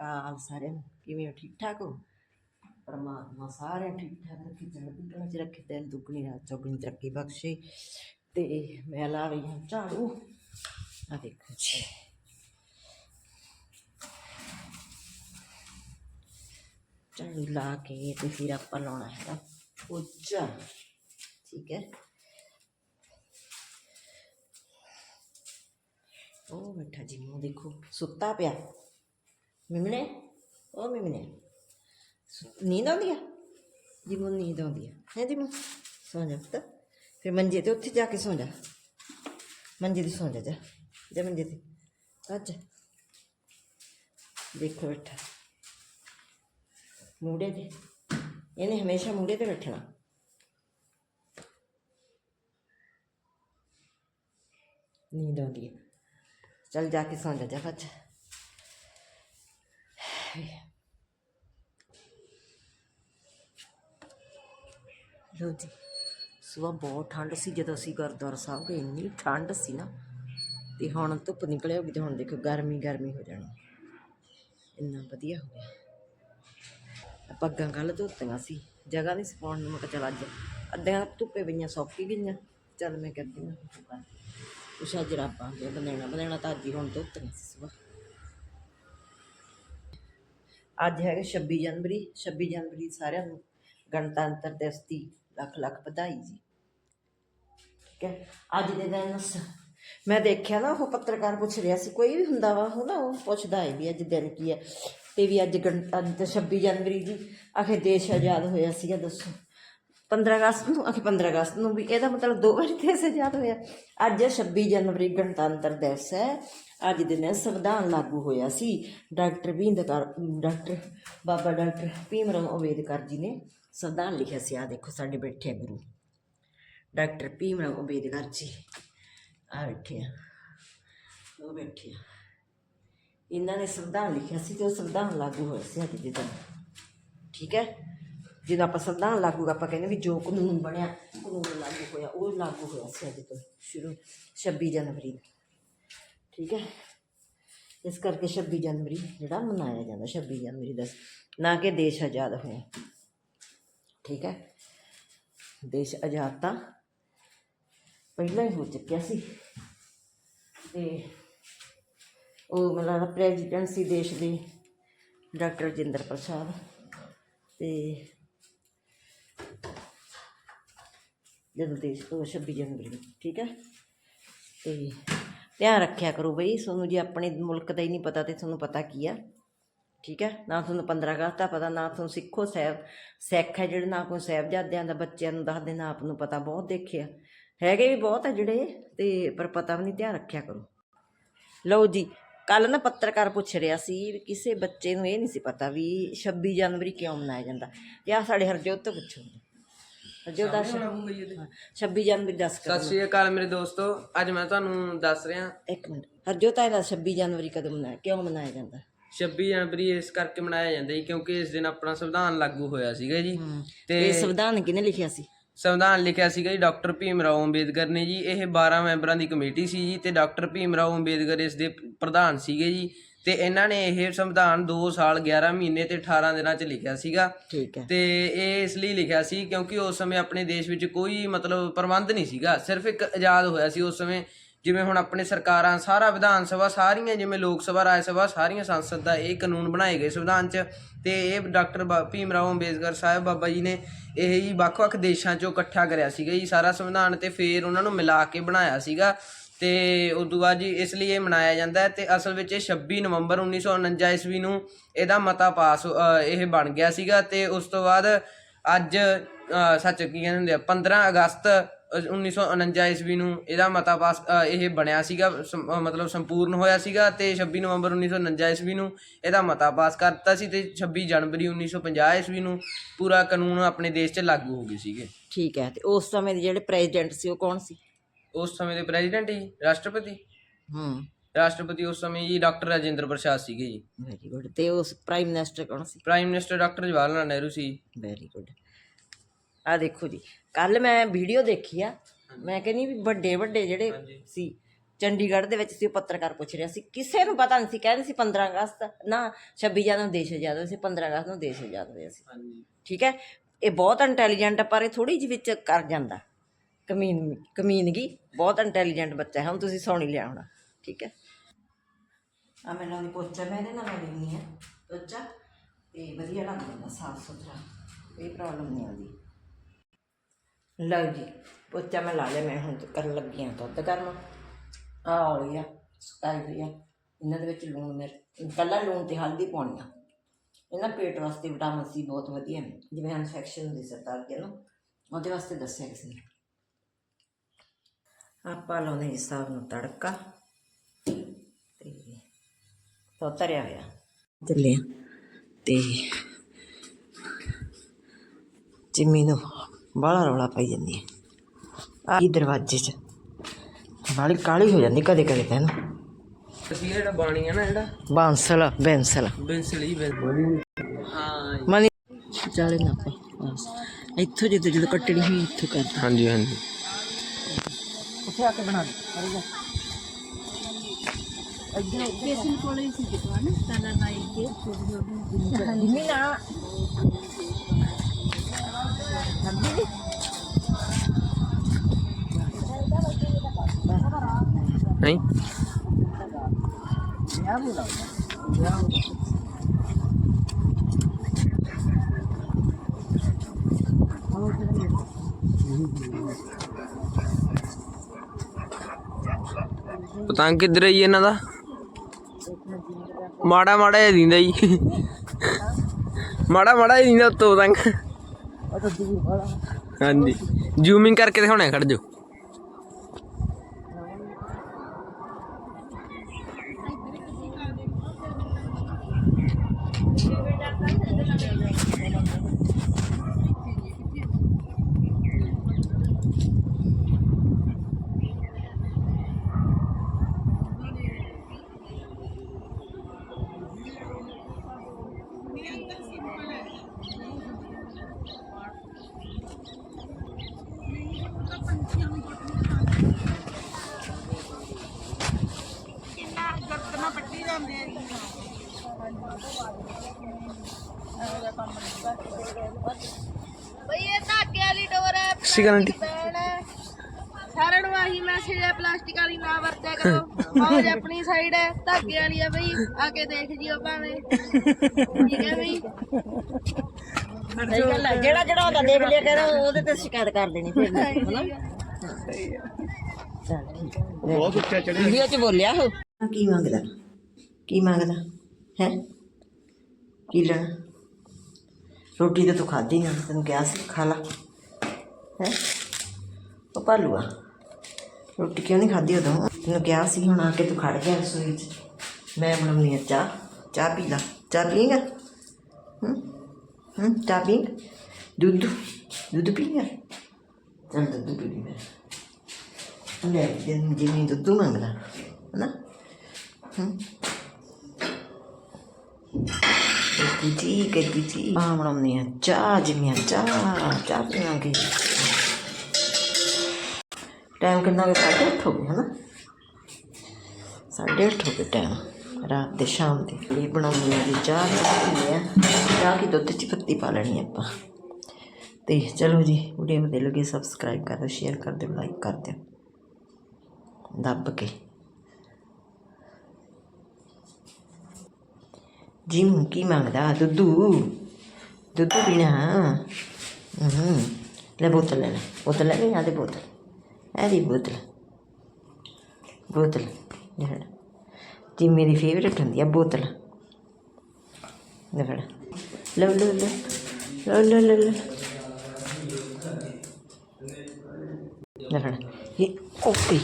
ਅਕਾਲ ਸਾਰਿਆਂ ਨੂੰ ਕਿਵੇਂ ਹੋ? ਠੀਕ ਠਾਕ ਹੋ? ਪਰਮਾਤਮਾ ਸਾਰਿਆਂ ਠੀਕ ਠਾਕ ਰੱਖੇ, ਚੜ੍ਹਦੀ ਕਲਾ ਚ ਰੱਖੇ ਦਿਨ ਦੁੱਗਣੀ ਰਾਤ ਚੌਗਣੀ ਤਰੱਕੀ ਬਖਸ਼ੇ। ਤੇ ਮੈਂ ਲਾ ਰਹੀ ਹਾਂ ਝਾੜੂ। ਆ ਦੇਖੋ ਜੀ। ਝਾੜੂ ਲਾ ਕੇ ਤੇ ਫਿਰ ਆਪਾਂ ਲਾਉਣਾ ਹੈਗਾ ਪੋਚਾ। ਠੀਕ ਹੈ। ਉਹ ਬੈਠਾ ਜੀ, ਮੂੰਹ ਦੇਖੋ। ਸੁੱਤਾ ਪਿਆ। ਮਿਮਨੇ ਉਹ ਮਿਮਨੇ ਨੀਂਦ ਆਉਂਦੀ ਆ ਜੀ ਨੀਂਦ ਆਉਂਦੀ ਆ ਹੈ ਜੀ ਸੌਂ ਜਾ ਪੁੱਤ ਫਿਰ ਮੰਜੇ ਤੇ ਉੱਥੇ ਜਾ ਕੇ ਸੌਂ ਜਾ ਮੰਜੇ ਤੇ ਸੌਂ ਜਾ ਜਾ ਜਾ ਮੰਜੇ ਤੇ ਅੱਜ ਦੇਖੋ ਬੈਠਾ ਮੂੜੇ ਤੇ ਇਹਨੇ ਹਮੇਸ਼ਾ ਮੂੜੇ ਤੇ ਬੈਠਣਾ ਨੀਂਦ ਆਉਂਦੀ ਹੈ ਚੱਲ ਜਾ ਕੇ ਸੌਂ ਜਾ ਜਾ ਬੱਚ ਲੋ ਜੀ, ਸਵੇਰ ਬਹੁਤ ਠੰਡ ਸੀ, ਜਦੋਂ ਅਸੀਂ ਗੁਰਦੁਆਰਾ ਸਾਹਿਬ ਗਏ, ਇੰਨੀ ਠੰਡ ਸੀ ਨਾ, ਤੇ ਹੁਣ ਧੁੱਪ ਨਿਕਲਿਆ ਹੋਗੀ ਤੇ ਹੁਣ ਦੇਖੋ ਗਰਮੀ ਗਰਮੀ ਹੋ ਜਾਣੀ। ਇੰਨਾ ਵਧੀਆ ਹੋ ਗਿਆ। ਪੱਗਾਂ ਕੱਲ ਧੋਤੀਆਂ ਸੀ, ਜਗ੍ਹਾ ਨਹੀਂ ਸਪਾਉਣ ਨੂੰ, ਮੈਂ ਕਿਹਾ ਚੱਲ ਅੱਜ ਅੱਧੀਆਂ ਧੁੱਪੇ ਪਈਆਂ ਸੌਕੀ ਗਈਆਂ। ਚੱਲ ਮੈਂ ਕਰਦੀ ਹਾਂ ਕੁਛ ਅੱਜ ਰਾਬਾਂ ਦੇ ਬਣਾਉਣਾ ਬਣਾਉਣਾ ਤਾਂ ਅੱਜ ਹੀ ਹੁਣ ਧੋਤੀਆਂ ਸੀ ਸਵੇਰ। ਅੱਜ ਹੈਗਾ 26 ਜਨਵਰੀ 26 ਜਨਵਰੀ ਸਾਰਿਆਂ ਨੂੰ ਗਣਤੰਤਰ ਦਿਵਸ ਦੀ ਲੱਖ ਲੱਖ ਵਧਾਈ ਜੀ। ਠੀਕ ਹੈ? ਅੱਜ ਦੇ ਦਿਨ ਸ- ਮੈਂ ਦੇਖਿਆ ਨਾ, ਉਹ ਪੱਤਰਕਾਰ ਪੁੱਛ ਰਿਹਾ ਸੀ, ਕੋਈ ਵੀ ਹੁੰਦਾ ਵਾ, ਉਹ ਨਾ ਉਹ ਪੁੱਛਦਾ ਹੈ ਵੀ ਅੱਜ ਦਿਨ ਕੀ ਹੈ ਤੇ ਵੀ ਅੱਜ ਗਣਤੰਤਰ ਅੱਜ 26 ਜਨਵਰੀ ਜੀ, ਆਖੇ ਦੇਸ਼ ਆਜ਼ਾਦ ਹੋਇਆ ਸੀਗਾ, ਦੱਸੋ। 15 ਅਗਸਤ ਨੂੰ ਆਖੇ 15 ਅਗਸਤ ਨੂੰ ਵੀ, ਇਹਦਾ ਮਤਲਬ ਦੋ ਵਾਰੀ ਦੇਸ਼ ਆਜ਼ਾਦ ਹੋਇਆ। ਅੱਜ 26 ਜਨਵਰੀ ਗਣਤੰਤਰ ਦਿਵਸ ਹੈ। ਅੱਜ ਦੇ ਦਿਨ ਸੰਵਿਧਾਨ ਲਾਗੂ ਹੋਇਆ ਸੀ। ਡਾਕਟਰ ਭੀਮਕਾਰ ਡਾਕਟਰ ਬਾਬਾ ਡਾਕਟਰ ਭੀਮ ਭੀਮਰਾਓ ਅੰਬੇਦਕਰ ਜੀ ਨੇ ਸੰਵਿਧਾਨ ਲਿਖਿਆ ਸੀ। ਆ ਦੇਖੋ ਸਾਡੇ ਬੈਠੇ ਆ ਗੁਰੂ। ਡਾਕਟਰ ਭੀਮ ਭੀਮਰਾਓ ਅੰਬੇਦਕਰ ਜੀ। ਆ ਬੈਠੇ ਆ। ਉਹ ਬੈਠੇ ਆ। ਇਹਨਾਂ ਨੇ ਸੰਵਿਧਾਨ ਲਿਖਿਆ ਸੀ ਤੇ ਉਹ ਸੰਵਿਧਾਨ ਲਾਗੂ ਹੋਇਆ ਸੀ ਅੱਜ ਦੇ ਦਿਨ। ਠੀਕ ਹੈ? ਜਦੋਂ ਆਪਾਂ ਸੰਵਿਧਾਨ ਲਾਗੂ ਆਪਾਂ ਕਹਿੰਦੇ ਵੀ ਜੋ ਕਾਨੂੰਨ ਬਣਿਆ, ਕਾਨੂੰਨ ਲਾਗੂ ਹੋਇਆ, ਉਹ ਲਾਗੂ ਹੋਇਆ ਸੀ ਅੱਜ ਤੋਂ ਸ਼ੁਰੂ 26 ਜਨਵਰੀ ਠੀਕ ਹੈ? ਇਸ ਕਰਕੇ 26 ਜਨਵਰੀ ਜਿਹੜਾ ਮਨਾਇਆ ਜਾਂਦਾ 26 ਜਨਵਰੀ ਦਾ। ਨਾ ਕਿ ਦੇਸ਼ ਆਜ਼ਾਦ ਹੋਇਆ। ਠੀਕ ਹੈ? ਦੇਸ਼ ਆਜ਼ਾਦ ਤਾਂ ਪਹਿਲਾਂ ਹੀ ਹੋ ਚੁੱਕਿਆ ਸੀ। ਤੇ ਉਹ ਮਤਲਬ ਲੱਗਦਾ ਪ੍ਰੈਜ਼ੀਡੈਂਟ ਸੀ ਦੇਸ਼ ਦੇ ਡਾਕਟਰ ਰਜਿੰਦਰ ਪ੍ਰਸਾਦ ਤੇ ਜਦੋਂ ਦੇਸ਼ ਤੋਂ 26 ਜਨਵਰੀ ਨੂੰ, ਠੀਕ ਹੈ? ਤੇ ਧਿਆਨ ਰੱਖਿਆ ਕਰੋ ਬਈ ਤੁਹਾਨੂੰ ਜੇ ਆਪਣੇ ਮੁਲਕ ਦਾ ਹੀ ਨਹੀਂ ਪਤਾ ਤੇ ਤੁਹਾਨੂੰ ਪਤਾ ਕੀ ਆ ਠੀਕ ਹੈ? ਨਾ ਤੁਹਾਨੂੰ 15 ਅਗਸਤ ਦਾ ਪਤਾ ਨਾ ਤੁਹਾਨੂੰ ਸਿੱਖੋ ਸਾਹਿਬ ਸਿੱਖ ਹੈ ਜਿਹੜੇ ਨਾ ਕੋਈ ਸਾਹਿਬਜ਼ਾਦਿਆਂ ਦਾ ਬੱਚਿਆਂ ਨੂੰ ਦੱਸਦੇ ਨਾ ਆਪ ਨੂੰ ਪਤਾ ਬਹੁਤ ਦੇਖਿਆ। ਹੈਗੇ ਵੀ ਬਹੁਤ ਆ ਜਿਹੜੇ ਤੇ ਪਰ ਪਤਾ ਵੀ ਨਹੀਂ ਧਿਆਨ ਰੱਖਿਆ ਕਰੋ। ਲਓ ਜੀ ਕੱਲ ਨਾ ਪੱਤਰਕਾਰ ਪੁੱਛ ਰਿਹਾ ਸੀ ਵੀ ਕਿਸੇ ਬੱਚੇ ਨੂੰ ਇਹ ਨਹੀਂ ਸੀ ਪਤਾ ਵੀ 26 ਜਨਵਰੀ ਕਿਉਂ ਮਨਾਇਆ ਜਾਂਦਾ। ਤੇ ਆ ਸਾਡੇ ਹਰਜੋਤ ਤੋਂ ਪੁੱਛੋ। ਹਰਜੋਤ ਦੱਸ। ਹਾਂ, 26 ਜਨਵਰੀ ਦੱਸ ਕਰ ਸਤਿ ਸ਼੍ਰੀ ਅਕਾਲ ਮੇਰੇ ਦੋਸਤੋ ਅੱਜ ਮੈਂ ਤੁਹਾਨੂੰ ਦੱਸ ਰਿਹਾ। ਇੱਕ ਮਿੰਟ ਹਰਜੋਤ ਆ ਇਹਦਾ 26 ਜਨਵਰੀ ਕਦੋਂ ਮਨਾਇਆ ਕਿਉਂ ਮਨਾਇਆ ਜਾਂਦਾ? 26 ਜਨਵਰੀ ਇਸ ਕਰਕੇ ਮਨਾਇਆ ਜਾਂਦਾ ਜੀ ਕਿਉਂਕਿ ਇਸ ਦਿਨ ਆਪਣਾ ਸੰਵਿਧਾਨ ਲਾਗੂ ਹੋਇਆ ਸੀਗਾ ਜੀ। ਤੇ ਇਹ ਸੰਵਿਧਾਨ ਕਿਹਨੇ ਲਿਖਿਆ ਸੀ? ਸੰਵਿਧਾਨ ਲਿਖਿਆ ਸੀਗਾ ਜੀ ਡਾਕਟਰ ਭੀਮ ਰਾਓ ਅੰਬੇਦਕਰ ਨੇ ਜੀ ਇਹ 12 ਮੈਂਬਰਾਂ ਦੀ ਕਮੇਟੀ ਸੀ ਜੀ ਤੇ ਡਾਕਟਰ ਭੀਮ ਰਾਓ ਅੰਬੇਦਕਰ ਇਸ ਦੇ ਪ੍ਰਧਾਨ ਸੀਗੇ ਜੀ ਤੇ ਇਹਨਾਂ ਨੇ ਇਹ ਸੰਵਿਧਾਨ 2 ਸਾਲ 11 ਮਹੀਨੇ ਤੇ 18 ਦਿਨਾਂ ਚ ਲਿਖਿਆ ਸੀਗਾ। ਠੀਕ ਹੈ। ਤੇ ਇਹ ਇਸ ਲਈ ਲਿਖਿਆ ਸੀ ਕਿਉਂਕਿ ਉਸ ਸਮੇਂ ਆਪਣੇ ਦੇਸ਼ ਵਿੱਚ ਕੋਈ ਮਤਲਬ ਪ੍ਰਬੰਧ ਨਹੀਂ ਸੀਗਾ ਸਿਰਫ ਇੱਕ ਆਜ਼ਾਦ ਹੋਇਆ ਸੀ ਉਸ ਸਮੇਂ ਜਿਵੇਂ ਹੁਣ ਆਪਣੇ ਸਰਕਾਰਾਂ ਸਾਰਾ ਵਿਧਾਨ ਸਭਾ ਸਾਰੀਆਂ, ਜਿਵੇਂ ਲੋਕ ਸਭਾ, ਰਾਜ ਸਭਾ, ਸਾਰੀਆਂ ਸੰਸਦ ਦਾ ਇਹ ਕਾਨੂੰਨ ਬਣਾਏ ਗਏ ਸੰਵਿਧਾਨ 'ਚ ਤੇ ਇਹ ਡਾਕਟਰ ਬਾ- ਭੀਮ ਰਾਓ ਅੰਬੇਦਕਰ ਸਾਹਿਬ ਬਾਬਾ ਜੀ ਨੇ ਇਹ ਹੀ ਵੱਖ-ਵੱਖ ਦੇਸ਼ਾਂ 'ਚੋਂ ਇਕੱਠਾ ਕਰਿਆ ਸੀਗਾ ਜੀ ਸਾਰਾ ਸੰਵਿਧਾਨ ਤੇ ਫਿਰ ਉਹਨਾਂ ਨੂੰ ਮਿਲਾ ਕੇ ਬਣਾਇਆ ਸੀਗਾ ਤੇ ਉਸ ਤੋਂ ਬਾਅਦ ਜੀ ਇਸ ਲਈ ਇਹ ਮਨਾਇਆ ਜਾਂਦਾ ਹੈ ਤੇ ਅਸਲ ਵਿੱਚ ਇਹ 26 ਨਵੰਬਰ 1949 ਈਸਵੀ ਨੂੰ ਇਹਦਾ ਮਤਾ ਪਾਸ ਇਹ ਬਣ ਗਿਆ ਸੀਗਾ ਤੇ ਉਸ ਤੋਂ ਬਾਅਦ ਅੱਜ ਸੱਚ ਕੀ ਕਹਿੰਦੇ ਹੁੰਦੇ ਆ 15 ਅਗਸਤ 1949 ਈਸਵੀ ਨੂੰ ਇਹਦਾ ਮਤਾ ਪਾਸ ਇਹ ਬਣਿਆ ਸੀਗਾ ਮਤਲਬ ਸੰਪੂਰਨ ਹੋਇਆ ਸੀਗਾ ਤੇ 26 ਨਵੰਬਰ 1949 ਈਸਵੀ ਨੂੰ ਇਹਦਾ ਮਤਾ ਪਾਸ ਕਰਤਾ ਸੀ ਤੇ 26 ਜਨਵਰੀ 1950 ਈਸਵੀ ਨੂੰ ਪੂਰਾ ਕਾਨੂੰਨ ਆਪਣੇ ਦੇਸ਼ 'ਚ ਲਾਗੂ ਹੋ ਗਏ ਸੀਗੇ। ਠੀਕ ਹੈ ਤੇ ਉਸ ਸਮੇਂ ਦੇ ਜਿਹੜੇ ਪ੍ਰੈਜ਼ੀਡੈਂਟ ਸੀ ਉਹ ਕੌਣ ਸੀ? ਉਸ ਸਮੇਂ ਦੇ ਪ੍ਰੈਜ਼ੀਡੈਂਟ ਜੀ ਰਾਸ਼ਟਰਪਤੀ। ਹੂੰ। ਰਾਸ਼ਟਰਪਤੀ ਉਸ ਸਮੇਂ ਜੀ ਡਾਕਟਰ ਰਾਜਿੰਦਰ ਪ੍ਰਸਾਦ ਸੀਗੇ ਜੀ। ਵੈਰੀ ਗੁੱਡ ਤੇ ਉਸ ਪ੍ਰਾਈਮ ਮਿਨਿਸਟਰ ਕੌਣ ਸੀ? Prime minister doctor Jawahar Lal Nehru ਸੀ। ਵੈਰੀ ਗੁੱਡ ਆ ਦੇਖੋ ਜੀ ਕੱਲ ਮੈਂ ਵੀਡੀਓ ਦੇਖੀ ਆ। ਮੈਂ ਕਹਿੰਦੀ ਵੀ ਵੱਡੇ ਵੱਡੇ ਜਿਹੜੇ ਸੀ ਚੰਡੀਗੜ੍ਹ ਦੇ ਵਿੱਚ ਸੀ ਉਹ ਪੱਤਰਕਾਰ ਪੁੱਛ ਰਿਹਾ ਸੀ। ਕਿਸੇ ਨੂੰ ਪਤਾ ਨਹੀਂ ਸੀ ਕਹਿੰਦੇ ਸੀ 15 ਅਗਸਤ ਨਾ 26 ਜਨਵਰੀ ਨੂੰ ਦੇਸ਼ ਆਜ਼ਾਦ ਹੋਇਆ ਸੀ 15 ਅਗਸਤ ਨੂੰ ਦੇਸ਼ ਆਜ਼ਾਦ ਹੋਇਆ ਸੀ। ਹਾਂਜੀ। ਠੀਕ ਹੈ? ਇਹ ਬਹੁਤ ਇੰਟੈਲੀਜੈਂਟ ਪਰ ਇਹ ਥੋੜੀ ਜਿਹੀ ਵਿੱਚ ਕਰ ਜਾਂਦਾ। ਕਮੀਨ ਕਮੀਨਗੀ ਬਹੁਤ ਇੰਟੈਲੀਜੈਂਟ ਬੱਚਾ ਹੈ। ਹੁਣ ਤੁਸੀਂ ਸੌਣੀ ਲਿਆ ਹੋਣਾ। ਠੀਕ ਹੈ? ਆ ਮੈਂ ਲਾਉਂਦੀ ਪੋਚਾ ਮੈਂ ਇਹਦੇ ਨਾਲ ਲਾਉਂਦੀ ਹੈ। ਪੋਚਾ ਤੇ ਵਧੀਆ ਲੱਗ ਜਾਂਦਾ ਸਾਫ਼ ਸੁਥਰਾ। ਕੋਈ ਪ੍ਰੋਬਲਮ ਨਹੀਂ ਆਉਂਦੀ। ਲਓ ਜੀ, ਪੋਚਾ ਮੈਂ ਲਾ ਲਿਆ, ਮੈਂ ਹੁਣ ਕਰਨ ਲੱਗੀ ਹਾਂ ਦੁੱਧ ਗਰਮ। ਆ ਹੋਈ ਆ ਸੁਕਾਈ ਹੋਈ ਆ। ਇਹਨਾਂ ਦੇ ਵਿੱਚ ਲੂਣ ਮਿਰਚ ਪਹਿਲਾਂ ਲੂਣ ਤੇ ਹਲਦੀ ਪਾਉਣੀ ਆ। ਇਹਨਾਂ ਪੇਟ ਵਾਸਤੇ ਵਿਟਾਮਿਨ ਸੀ ਬਹੁਤ ਵਧੀਆ ਨੇ, ਜਿਵੇਂ ਇਨਫੈਕਸ਼ਨ ਹੁੰਦੀ ਸਰਕਾਰ ਕੇ ਨੂੰ, ਉਹਦੇ ਵਾਸਤੇ ਦੱਸਿਆ ਕਿਸੇ ਨੇ। ਆਪਾਂ ਲਾਉਣੇ ਹਿਸਾਬ ਨੂੰ ਤੜਕਾ, ਤੇ ਤੋ ਤਰਿਆ ਹੋਇਆ। ਚੱਲਿਆ ਤੇ ਜਿੰਮੀ ਨੂੰ ਬਾਹਲਾ ਰੌਲਾ ਪਾਈ ਜਾਂਦੀ ਹੈ। ਆ ਦਰਵਾਜ਼ੇ 'ਚ? ਬਾਲੀ ਕਾਲੀ ਹੋ ਜਾਂਦੀ ਕਦੇ ਕਦੇ ਤਾਂ ਨਾ ਅਸੀਂ ਜਿਹੜਾ ਬਾਣੀ ਹੈ ਨਾ ਜਿਹੜਾ? ਬਾਂਸਲ ਬੈਂਸਲ। ਬੈਂਸਲੀ ਬੈਂ ਹਾਂ। ਮਨੀ ਚਾਲੇ ਨਾ ਪਾ ਬਸ। ਇੱਥੋਂ ਜਦੋਂ ਜਦੋਂ ਕੱਟਣੀ ਹੋਈ ਇੱਥੋਂ ਕਰਦਾ ਹਾਂਜੀ ਹਾਂਜੀ। ਉੱਥੇ ਆ ਕੇ ਬਣਾ ਦੇ। ਕਰੀ ਜਾ। ਬੇਸਨ ਕੋਲੇ ਸੀ ਦੁਕਾਨ ਤਾਲਾ ਲਾਈ ਕੇ। ਜਿੰਮੀ ਨਾ। ਨਹੀਂ ਪਤੰਗ ਕਿੱਧਰ ਹੈ ਜੀ ਇਹਨਾਂ ਦਾ ਮਾੜਾ ਮਾੜਾ ਜਿਹਾ ਦਿੰਦਾ ਜੀ ਮਾੜਾ ਮਾੜਾ ਜਿਹਾ ਦਿੰਦਾ ਉੱਤੋਂ ਪਤੰਗ ਹਾਂਜੀ। ਜ਼ੂਮਿੰਗ ਕਰਕੇ ਦਿਖਾਉਣਾ ਖੜ ਜਾਓ ਬਈ ਇਹ ਧਾਗੇ ਵਾਲੀ ਡੋਰ ਹੈ ਸਤਿ ਸ਼੍ਰੀ ਅਕਾਲ ਆਂਟੀ। ਭੈਣ ਹੈ। ਸਾਰਿਆਂ ਨੂੰ ਆਹੀ ਮੈਸੇਜ ਹੈ ਪਲਾਸਟਿਕ ਵਾਲੀ ਨਾ ਵਰਤਿਆ ਕਰੋ। ਮੌਜ ਆਪਣੀ ਸਾਈਡ ਹੈ ਧਾਗੇ ਵਾਲੀ ਹੈ ਬਈ ਆ ਕੇ ਦੇਖ ਜਿਓ ਭਾਵੇਂ। ਠੀਕ ਹੈ ਬਈ। ਸਹੀ ਗੱਲ ਹੈ ਜਿਹੜਾ ਜਿਹੜਾ ਹੁੰਦਾ ਦੇਖ ਲਿਆ ਕਰ ਉਹਦੇ ਤੇ ਸ਼ਿਕਾਇਤ ਕਰ ਦੇਣੀ ਫਿਰ ਹਨਾ? ਚੱਲ ਠੀਕ ਹੈ ਬਹੁਤ ਉੱਚਾ ਚੜਿਆ ਵੀਡੀਓ ਚ ਬੋਲਿਆ ਹੋ ਕੀ ਮੰਗਦਾ? ਕੀ ਮੰਗਦਾ? ਹੈ? ਕੀ ਲੈਣਾ? ਰੋਟੀ ਤਾਂ ਤੂੰ ਖਾਧੀ ਨਾ ਤੈਨੂੰ ਕਿਹਾ ਸੀ ਖਾ ਲਾ। ਹੈ। ਉਹ ਭਾਲੂਆ, ਰੋਟੀ ਕਿਉਂ ਨਹੀਂ ਖਾਧੀ ਉਦੋਂ? ਤੈਨੂੰ ਕਿਹਾ ਸੀ ਹੁਣ ਆ ਕੇ ਤੂੰ ਖੜ ਗਿਆ ਰਸੋਈ 'ਚ। ਮੈਂ ਬਣਾਉਣੀ ਆ ਚਾਹ। ਚਾਹ ਪੀ ਲਾ। ਚਾਹ ਪੀਂਗਾ ਹੂੰ? ਹੂੰ? ਚਾਹ ਪੀ ਦੁੱਧ? ਦੁੱਧ ਪੀਂਗਾ ਚੱਲ ਦੁੱਧ ਪੀ ਲਈ ਮੈਂ। ਲੈ ਜਿੰਨੀ ਦੁੱਧ ਮੰਗਦਾ, ਹਨਾ? ਹੂੰ? ਕੱਦੀ ਜੀ ਕੱਦੀ ਜੀ ਆ ਬਣਾਉਣੀ ਚਾਹ ਜਿੰਨੀ ਚਾਹ ਚਾਹ ਪੀਵਾਂਗੇ। ਟਾਈਮ ਕਿੰਨਾ ਕੁ? ਸਾਢੇ ਅੱਠ ਹੋ ਗਏ, ਹਨਾ? ਸਾਢੇ ਅੱਠ ਹੋ ਗਏ ਟਾਈਮ ਰਾਤ ਦੇ, ਸ਼ਾਮ ਦੇ। ਲਈ ਬਣਾਉਣੀ ਆ ਜੀ, ਚਾਹ ਪੀਣੀ ਆ ਚਾਹ ਕੀ ਦੁੱਧ ਚ ਪੱਤੀ ਪਾ ਲੈਣੀ ਆਪਾਂ। ਤੇ ਚਲੋ ਜੀ ਵੀਡੀਓ ਵਧੀਆ ਲੱਗੀ ਸਬਸਕ੍ਰਾਈਬ ਕਰ ਦਿਓ ਸ਼ੇਅਰ ਕਰ ਦਿਓ ਲਾਈਕ ਕਰ ਦਿਓ। ਦੱਬ ਕੇ। ਜੀ ਹੁਣ ਕੀ ਮੰਗਦਾ ਦੁੱਧੂ ਦੁੱਧੂ ਪੀਣਾ ਹੂੰ ਲੈ ਬੋਤਲ ਲੈ ਬੋਤਲ ਲੈ ਲੈ ਆਦੇ ਬੋਤਲ ਇਹਦੀ ਬੋਤਲ ਬੋਤਲ ਲੈ ਜੀ ਮੇਰੀ ਫੇਵਰੇਟ ਹੁੰਦੀ ਆ ਬੋਤਲ ਲੈ ਲਓ ਲਓ ਲਓ ਲਓ ਲਓ ਲਓ ਲਓ ਇਹ ਓਕੇ